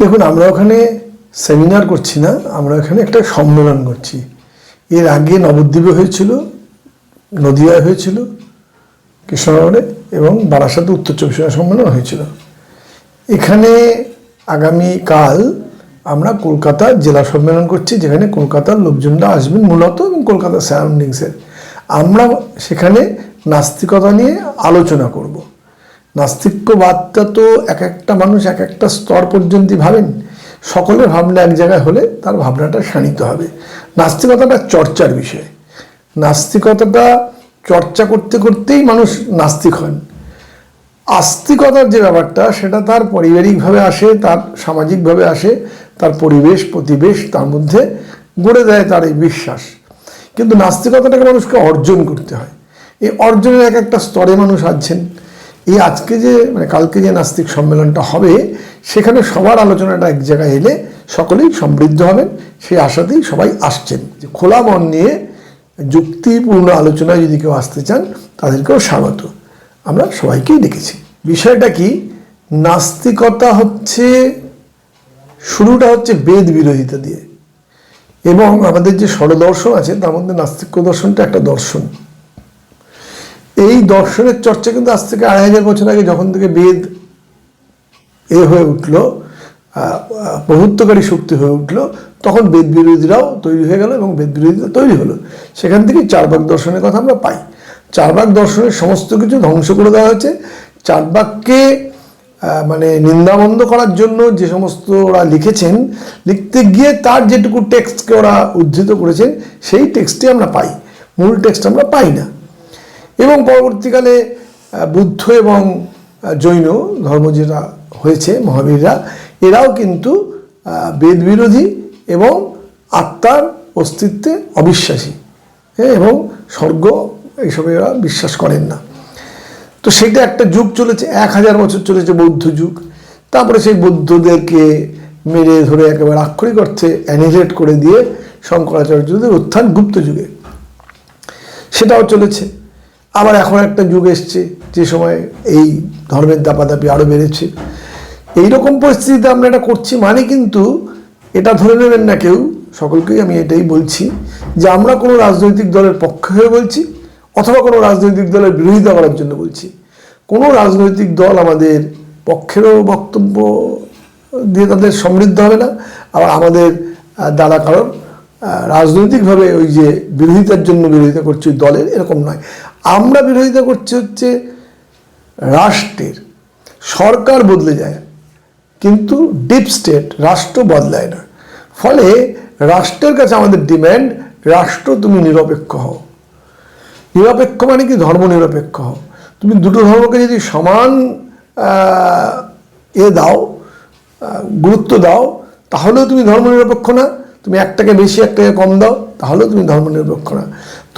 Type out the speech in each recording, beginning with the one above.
দেখুন, আমরা ওখানে সেমিনার করছি না, আমরা ওখানে একটা সম্মেলন করছি। এর আগে নবদ্বীপে হয়েছিল নদিয়ায় হয়েছিল, কৃষ্ণনগরে এবং বারাসাতে উত্তর চব্বিশ সম্মেলন হয়েছিল। এখানে আগামীকাল আমরা কলকাতা জেলা সম্মেলন করছি, যেখানে কলকাতার লোকজনরা আসবেন মূলত এবং কলকাতার সারাউন্ডিংসের আমরা সেখানে নাস্তিকতা নিয়ে আলোচনা করব। নাস্তিক্যবাদটা তো এক একটা মানুষ এক একটা স্তর পর্যন্তই ভাবেন। সকলের ভাবনা এক জায়গায় হলে তার ভাবনাটা শানিত হবে। নাস্তিকতাটা চর্চার বিষয়। নাস্তিকতাটা চর্চা করতে করতেই মানুষ নাস্তিক হন। আস্তিকতার যে ব্যাপারটা, সেটা তার পারিবারিকভাবে আসে, তার সামাজিকভাবে আসে, তার পরিবেশ, প্রতিবেশ, তার মধ্যে গড়ে দেয় তার এই বিশ্বাস। কিন্তু নাস্তিকতাটাকে মানুষকে অর্জন করতে হয়। এই অর্জনের এক একটা স্তরে মানুষ আছেন। এই আজকে যে মানে কালকে যে নাস্তিক সম্মেলনটা হবে, সেখানে সবার আলোচনাটা এক জায়গায় এলে সকলেই সমৃদ্ধ হবেন। সেই আশাতেই সবাই আসছেন। যে খোলা মন নিয়ে যুক্তিপূর্ণ আলোচনায় যদি কেউ আসতে চান, তাদেরকেও স্বাগত। আমরা সবাইকেই ডেকেছি। বিষয়টা কি? নাস্তিকতা হচ্ছে, শুরুটা হচ্ছে বেদ বিরোধিতা দিয়ে। এবং আমাদের যে ষড়দর্শন আছে, তার মধ্যে নাস্তিক্য দর্শনটা একটা দর্শন। এই দর্শনের চর্চা কিন্তু আজ থেকে আড়াই হাজার বছর আগে যখন থেকে বেদ এ হয়ে উঠল প্রভুত্বকারী শক্তি হয়ে উঠল, তখন বেদ বিরোধীরাও তৈরি হয়ে গেল এবং বেদ বিরোধীরা তৈরি হলো। সেখান থেকে চারবাক দর্শনের কথা আমরা পাই। চারবাক দর্শনের সমস্ত কিছু ধ্বংস করে দেওয়া হয়েছে। চারবাককে মানে নিন্দাবন্ধ করার জন্য যে সমস্ত ওরা লিখেছেন, লিখতে গিয়ে তার যেটুকু টেক্সটকে ওরা উদ্ধৃত করেছেন, সেই টেক্সটই আমরা পাই। মূল টেক্সট আমরা পাই না। এবং পরবর্তীকালে বুদ্ধ এবং জৈন ধর্ম যেটা হয়েছে, মহাবীররা। এরাও কিন্তু বেদ বিরোধী এবং আত্মার অস্তিত্বে অবিশ্বাসী। হ্যাঁ এবং স্বর্গ এইসবে এরা বিশ্বাস করেন না। তো সেটা একটা যুগ চলেছে, এক হাজার বছর চলেছে বৌদ্ধ যুগ। তারপরে সেই বৌদ্ধদেরকে মেরে ধরে একেবারে আক্ষরিক অর্থে অ্যানিলেট করে দিয়ে শঙ্করাচার্যদের উত্থান গুপ্ত যুগে। সেটাও চলেছে। আবার এখন একটা যুগ এসছে, যে সময় এই ধর্মের দাপাদাপি আরও বেড়েছে। এইরকম পরিস্থিতিতে আমরা এটা করছি মানে কিন্তু এটা ধরে নেবেন না কেউ, সকলকেই আমি এটাই বলছি যে আমরা কোনো রাজনৈতিক দলের পক্ষে হয়ে বলছি অথবা কোনো রাজনৈতিক দলের বিরোধিতা করার জন্য বলছি। কোনো রাজনৈতিক দল আমাদের পক্ষেরও বক্তব্য দিয়ে তাদের সমৃদ্ধ হবে না, আবার আমাদের দ্বারা কারণ রাজনৈতিকভাবে ওই যে বিরোধিতার জন্য বিরোধিতা করছি দলের, এরকম নয়। আমরা বিরোধিতা করছি হচ্ছে রাষ্ট্রের। সরকার বদলে যায়, কিন্তু ডিপ স্টেট রাষ্ট্র বদলায় না। ফলে রাষ্ট্রের কাছে আমাদের ডিম্যান্ড রাষ্ট্র তুমি নিরপেক্ষ হও। নিরপেক্ষ মানে কি? ধর্ম নিরপেক্ষ হও। তুমি দুটো ধর্মকে যদি সমান এ দাও গুরুত্ব দাও, তাহলেও তুমি ধর্ম নিরপেক্ষ না। তুমি একটাকে বেশি, একটাকে কম দাও, তাহলেও তুমি ধর্ম নিরপেক্ষ না।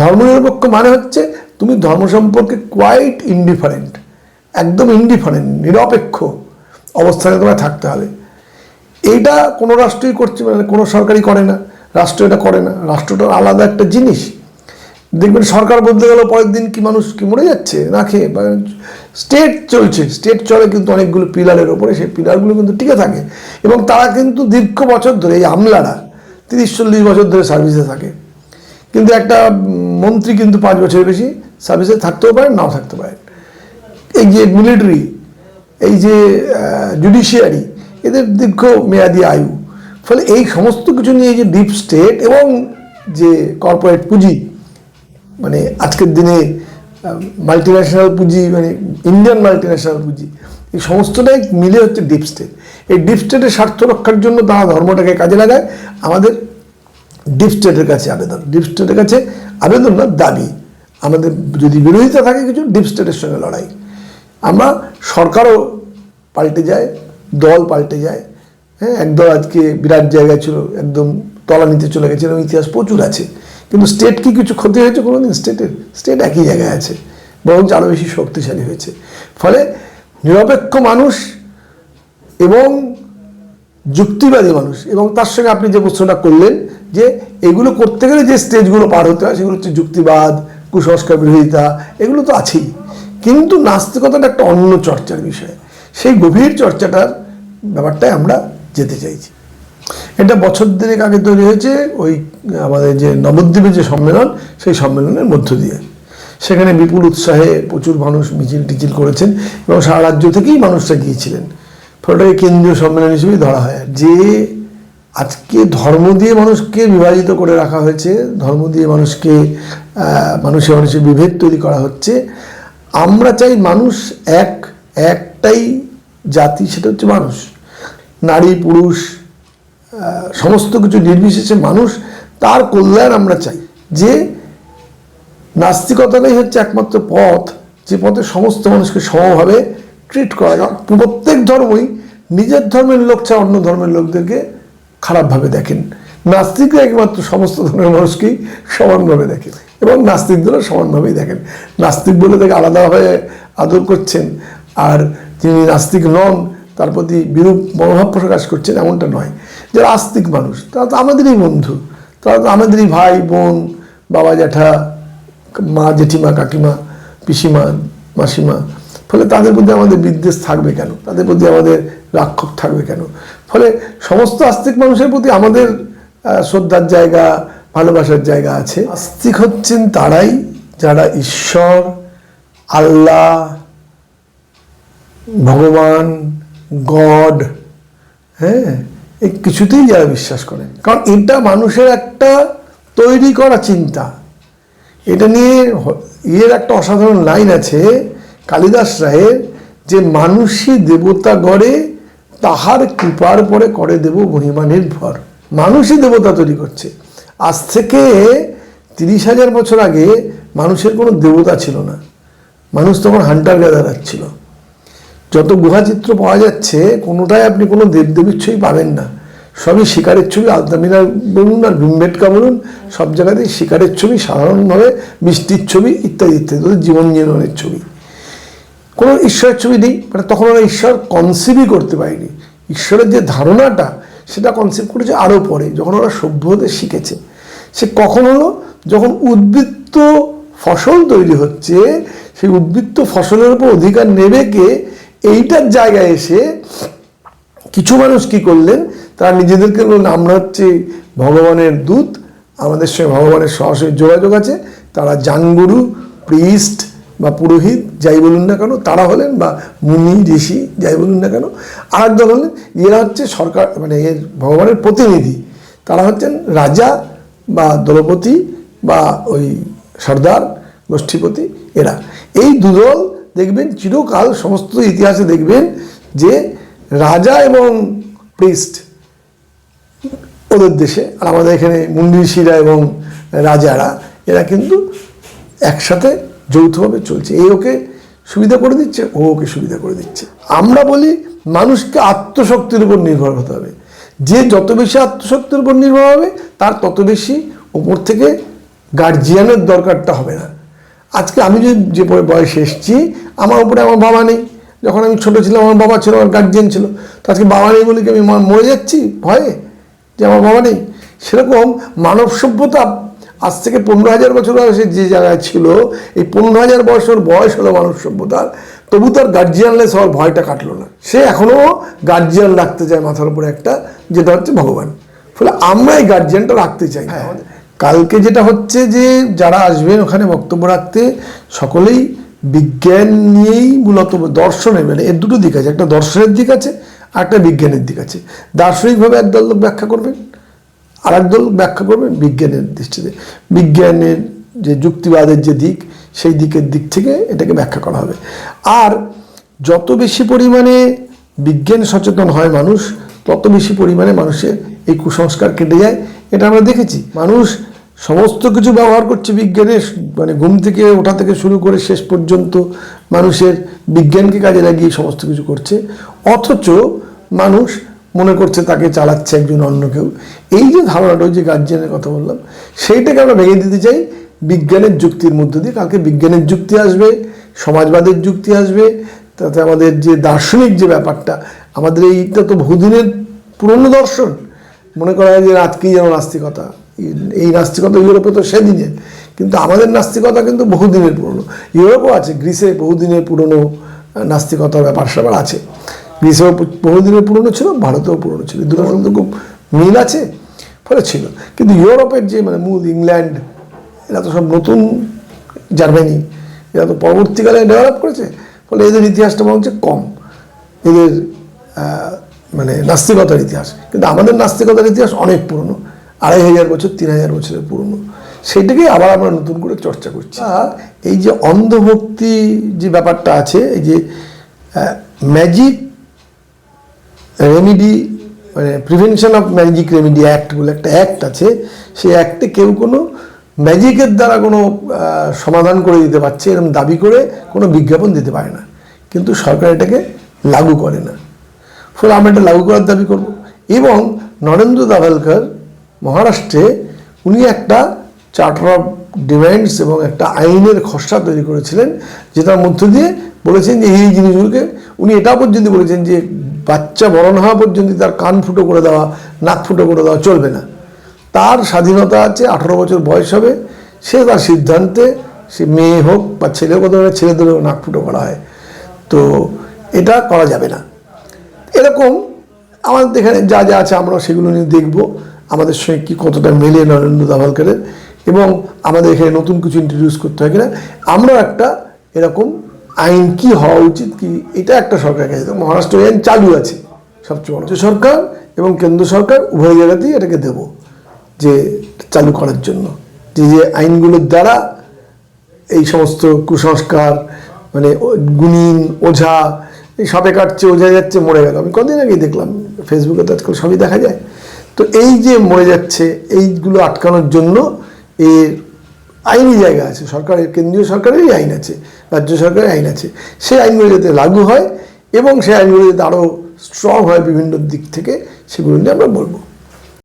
ধর্ম নিরপেক্ষ মানে হচ্ছে তুমি ধর্ম সম্পর্কে কোয়াইট ইনডিফারেন্ট একদম ইনডিফারেন্ট নিরপেক্ষ অবস্থানে তোমায় থাকতে হবে। এইটা কোনো রাষ্ট্রই করছে মানে কোনো সরকারই করে না, রাষ্ট্র এটা করে না, রাষ্ট্রটা আলাদা একটা জিনিস। দেখবেন সরকার বদলে গেল পরের দিন কি মানুষ কি মরে যাচ্ছে, না খেয়ে স্টেট চলছে স্টেট চলে কিন্তু অনেকগুলো পিলারের ওপরে, সেই পিলারগুলো কিন্তু টিকে থাকে। এবং তারা কিন্তু দীর্ঘ বছর ধরে এই আমলারা, তিরিশ চল্লিশ বছর ধরে সার্ভিসে থাকে। কিন্তু একটা মন্ত্রী কিন্তু পাঁচ বছরের বেশি সার্ভিসে থাকতেও পারেন নাও থাকতে পারেন এই যে মিলিটারি, এই যে জুডিশিয়ারি এদের দীর্ঘ মেয়াদি আয়ু। ফলে এই সমস্ত কিছু নিয়ে যে ডিপ স্টেট এবং যে কর্পোরেট পুঁজি মানে আজকের দিনে মাল্টি ন্যাশনাল পুঁজি মানে ইন্ডিয়ান মাল্টি ন্যাশনাল পুঁজি, এই সমস্তটাই মিলে হচ্ছে ডিপ স্টেট এই ডিপ স্টেটের স্বার্থ রক্ষার জন্য তারা ধর্মটাকে কাজে লাগায়। আমাদের ডিপ স্টেটের কাছে আবেদন। ডিপ স্টেটের কাছে আবেদন না, দাবি। আমাদের যদি বিরোধিতা থাকে কিছু ডিপ স্টেটের সঙ্গে লড়াই। আমরা সরকারও পাল্টে যায়, দল পাল্টে যায়। হ্যাঁ একদল আজকে বিরাট জায়গায় ছিল, একদম তলা নিতে চলে গেছে এরকম ইতিহাস প্রচুর আছে। কিন্তু স্টেট কি কিছু ক্ষতি হয়েছে কোনোদিন? স্টেটের স্টেট একই জায়গায় আছে। বরঞ্চ আরও বেশি শক্তিশালী হয়েছে। ফলে নিরপেক্ষ মানুষ এবং যুক্তিবাদী মানুষ, এবং তার সঙ্গে আপনি যে প্রশ্নটা করলেন যে এগুলো করতে গেলে যে স্টেজগুলো পার হতে হয়, সেগুলো হচ্ছে যুক্তিবাদ কুসংস্কার, বিরোধিতা, এগুলো তো আছেই। কিন্তু নাস্তিকতাটা একটা অন্য চর্চার বিষয়। সেই গভীর চর্চাটার ব্যাপারটাই আমরা যেতে চাইছি। এটা বছর দেড়েক আগে তৈরি হয়েছে ওই, আমাদের যে নবদ্বীপের যে সম্মেলন, সেই সম্মেলনের মধ্য দিয়ে। সেখানে বিপুল উৎসাহে প্রচুর মানুষ মিছিল টিছিল করেছেন এবং সারা রাজ্য থেকেই মানুষরা গিয়েছিলেন। ফলটাকে কেন্দ্রীয় সম্মেলন হিসেবেই ধরা হয়। যে আজকে ধর্ম দিয়ে মানুষকে বিভাজিত করে রাখা হয়েছে, ধর্ম দিয়ে মানুষকে মানুষে মানুষে বিভেদ তৈরি করা হচ্ছে। আমরা চাই মানুষ এক, একটাই জাতি, সেটা হচ্ছে মানুষ। নারী, পুরুষ সমস্ত কিছু নির্বিশেষে মানুষ, তার কল্যাণ আমরা চাই। যে নাস্তিকতাটাই হচ্ছে একমাত্র পথ, যে পথে সমস্ত মানুষকে সমভাবে ট্রিট করা প্রত্যেক ধর্মই নিজের ধর্মের লোক ছাড়া অন্য ধর্মের লোকদেরকে খারাপভাবে দেখেন। নাস্তিকরা একমাত্র সমস্ত ধরনের মানুষকেই সমানভাবে দেখেন এবং নাস্তিকদেরও সমানভাবেই দেখেন। নাস্তিক বলে তাকে আলাদাভাবে আদর করছেন আর যিনি নাস্তিক নন, তার প্রতি বিরূপ মনোভাব প্রকাশ করছেন এমনটা নয়। যারা আস্তিক মানুষ, তারা তো আমাদেরই বন্ধু, তারা তো আমাদেরই ভাই, বোন, বাবা, জ্যাঠা, মা, জেঠিমা, কাকিমা, পিসিমা, মাসিমা, ফলে তাদের প্রতি আমাদের বিদ্বেষ থাকবে কেন? তাদের প্রতি আমাদের রাক্ষক থাকবে কেন? ফলে সমস্ত আস্তিক মানুষের প্রতি আমাদের শ্রদ্ধার জায়গা, ভালোবাসার জায়গা আছে। আস্তিক হচ্ছেন তারাই যারা ঈশ্বর, আল্লাহ, ভগবান, গড হ্যাঁ এই কিছুতেই যারা বিশ্বাস করেন কারণ এটা মানুষের একটা তৈরি করা চিন্তা। এটা নিয়ে ইয়ের একটা অসাধারণ লাইন আছে, কালিদাস রায়ের যে, মানুষই দেবতা গড়ে তাহার কৃপার পরে করে দেব মহিমা নির্ভর মানুষই দেবতা তৈরি করছে। আজ থেকে তিরিশ হাজার বছর আগে মানুষের কোনো দেবতা ছিল না। মানুষ তখন হান্টার গ্যাদারার ছিল। যত গুহাচিত্র পাওয়া যাচ্ছে কোনোটাই আপনি কোনো দেবদেবীর ছবি পাবেন না। সবই শিকারের ছবি আলতামিনা বলুন আর ভীমবেটকা বলুন, সব জায়গাতেই শিকারের ছবি, সাধারণভাবে বৃষ্টির ছবি, ইত্যাদি ইত্যাদি জীবন জীবনের ছবি। কোনো ঈশ্বরের ছবি নেই মানে তখন ওরা ঈশ্বর কনসিভই করতে পারেনি। ঈশ্বরের যে ধারণাটা, সেটা কনসিভ করেছে আরও পরে, যখন ওরা সভ্য হতে শিখেছে। সে কখন হলো? যখন উদ্বৃত্ত ফসল তৈরি হচ্ছে, সেই উদ্বৃত্ত ফসলের উপর অধিকার নেবে কে? এইটার জায়গায় এসে কিছু মানুষ কি করলেন? তারা নিজেদেরকে বললেন আমরা হচ্ছে ভগবানের দূত, আমাদের সঙ্গে ভগবানের সরাসরি যোগাযোগ আছে। তারা জানগুরু প্রিস্ট বা পুরোহিত, যাই বলুন না কেন, তারা হলেন বা মুনি, ঋষি, যাই বলুন না কেন আর একদল হলেন, এরা হচ্ছে সরকার মানে এর ভগবানের প্রতিনিধি। তারা হচ্ছেন রাজা বা দলপতি বা ওই সর্দার গোষ্ঠীপতি, এরা। এই দুদল দেখবেন, চিরকাল সমস্ত ইতিহাসে দেখবেন যে রাজা এবং প্রিস্ট ওদের দেশে, আর আমাদের এখানে মুন্ডিশিরা এবং রাজারা, এরা কিন্তু একসাথে যৌথভাবে চলছে। এই ওকে সুবিধা করে দিচ্ছে, ও ওকে সুবিধা করে দিচ্ছে। আমরা বলি মানুষকে আত্মশক্তির উপর নির্ভর হতে হবে। যে যত বেশি আত্মশক্তির উপর নির্ভর হবে, তার তত বেশি ওপর থেকে গার্জিয়ানের দরকারটা হবে না। আজকে আমি যে যে বয়- বয়সে এসেছি, আমার উপরে আমার বাবা নেই। যখন আমি ছোটো ছিলাম, আমার বাবা ছিল, আমার গার্জিয়ান ছিল। তো আজকে বাবা নেই বলে কি আমি মরে যাচ্ছি ভয়ে? যে আমার বাবা নেই। সেরকম মানব সভ্যতা আজ থেকে পনেরো হাজার বছর বয়সে যে জায়গায় ছিল এই পনেরো হাজার বছর বয়স হলো মানব সভ্যতার তবু তার গার্জিয়ানলেস হওয়ার ভয়টা কাটলো না। সে এখনও গার্জিয়ান রাখতে চায় মাথার উপরে একটা যেটা হচ্ছে ভগবান। ফলে আমরা এই গার্জিয়ানটা রাখতে চাই। কালকে যেটা হচ্ছে যে যারা আসবেন ওখানে বক্তব্য রাখতে সকলেই বিজ্ঞান নিয়েই মূলত দর্শনের মানে এর দুটো দিক আছে একটা দর্শনের দিক আছে আর একটা বিজ্ঞানের দিক আছে। দার্শনিকভাবে একদল লোক ব্যাখ্যা করবেন? আর একদল ব্যাখ্যা করবেন বিজ্ঞানের দৃষ্টিতে। বিজ্ঞানের যে যুক্তিবাদের যে দিক, সেই দিকের দিক থেকে এটাকে ব্যাখ্যা করা হবে। আর যত বেশি পরিমাণে বিজ্ঞান সচেতন হয় মানুষ, তত বেশি পরিমাণে মানুষের এই কুসংস্কার কেটে যায়। এটা আমরা দেখেছি। মানুষ সমস্ত কিছু ব্যবহার করছে বিজ্ঞানের মানে ঘুম থেকে ওঠা থেকে শুরু করে শেষ পর্যন্ত মানুষের বিজ্ঞানকে কাজে লাগিয়ে সমস্ত কিছু করছে। অথচ মানুষ মনে করছে তাকে চালাচ্ছে একজন অন্য কেউ। এই যে ধারণাটা, ওই যে গার্জিয়ানের কথা বললাম, সেইটাকে আমরা ভেঙে দিতে চাই। বিজ্ঞানের যুক্তির মধ্য দিয়ে কালকে বিজ্ঞানের যুক্তি আসবে, সমাজবাদের যুক্তি আসবে, তাতে আমাদের যে দার্শনিক যে ব্যাপারটা, আমাদের এইটা তো বহুদিনের পুরনো দর্শন। মনে করা হয় যে আজকেই যেন নাস্তিকতা। এই- নাস্তিকতা ইউরোপে তো সেদিনের কিন্তু আমাদের নাস্তিকতা কিন্তু বহুদিনের পুরনো। ইউরোপও আছে, গ্রিসে বহুদিনের পুরনো নাস্তিকতার ব্যাপার স্যাপার আছে। গ্রীসেও বহুদিনের পুরনো ছিল ভারতেও পুরনো ছিল। দুটোর মধ্যে খুব মিল আছে ফলে ছিল। কিন্তু ইউরোপের যে মানে মূল ইংল্যান্ড এরা তো সব নতুন জার্মানি এরা তো পরবর্তীকালে ডেভেলপ করেছে ফলে এদের ইতিহাসটা মনে হচ্ছে কম। এদের মানে নাস্তিকতার ইতিহাস। কিন্তু আমাদের নাস্তিকতার ইতিহাস অনেক পুরনো আড়াই হাজার বছর তিন হাজার বছরের পুরনো। সেইটাকেই আবার আমরা নতুন করে চর্চা করছি। আর এই যে অন্ধভক্তি যে ব্যাপারটা আছে এই যে ম্যাজিক রেমিডি মানে prevention of magic remedy act বলে একটা অ্যাক্ট আছে, সেই অ্যাক্টে কেউ কোনো ম্যাজিকের দ্বারা কোনো সমাধান করে দিতে পারছে এরকম দাবি করে কোনো বিজ্ঞাপন দিতে পারে না। কিন্তু সরকার এটাকে লাগু করে না। ফলে আমরা এটা লাগু করার দাবি করব। এবং নরেন্দ্র দাভেলকর মহারাষ্ট্রে উনি একটা চার্টার অফ ডিমান্ডস এবং একটা আইনের খসড়া তৈরি করেছিলেন, যেটার মধ্য দিয়ে বলেছেন যে এই জিনিসগুলোকে, উনি এটা পর্যন্ত বলেছেন যে বাচ্চা বড় না হওয়া পর্যন্ত তার কান ফুটো করে দেওয়া, নাক ফুটো করে দেওয়া চলবে না। তার স্বাধীনতা আছে, আঠারো বছর বয়স হবে। সে তার সিদ্ধান্তে, সে মেয়ে হোক বা ছেলে অথবা ছেলেদেরও নাক ফুটো করা হয়। তো এটা করা যাবে না। এরকম আমাদের এখানে যা যা আছে আমরা সেগুলো নিয়ে দেখব, আমাদের সঙ্গে কী কতটা মেলে নরেন্দ্র দাভালকারের এবং আমাদের এখানে নতুন কিছু ইন্ট্রোডিউস করতে হয় কিনা। আমরাও একটা এরকম আইন কি হওয়া উচিত? কি এটা একটা সরকার কাছে। মহারাষ্ট্র আইন চালু আছে সবচেয়ে বড়। সরকার এবং কেন্দ্র সরকার উভয় জায়গাতেই এটাকে দেব, যে চালু করার জন্য। যে যে আইনগুলোর দ্বারা এই সমস্ত কুসংস্কার মানে গুণিন, ওঝা, এই সাপে কাটছে ওঝা যাচ্ছে, মরে গেল। আমি কদিন আগেই দেখলাম, ফেসবুকে তো আজকাল সবই দেখা যায়। তো এই যে মরে যাচ্ছে, এইগুলো আটকানোর জন্য এর আইনি জায়গা আছে। সরকারের, কেন্দ্রীয় সরকারেরই আইন আছে। রাজ্য সরকারের আইন আছে। সেই আইনগুলো যাতে লাগু হয় এবং সেই আইনগুলি যাতে আরও স্ট্রং হয় বিভিন্ন দিক থেকে, সেগুলো নিয়ে আমরা বলব।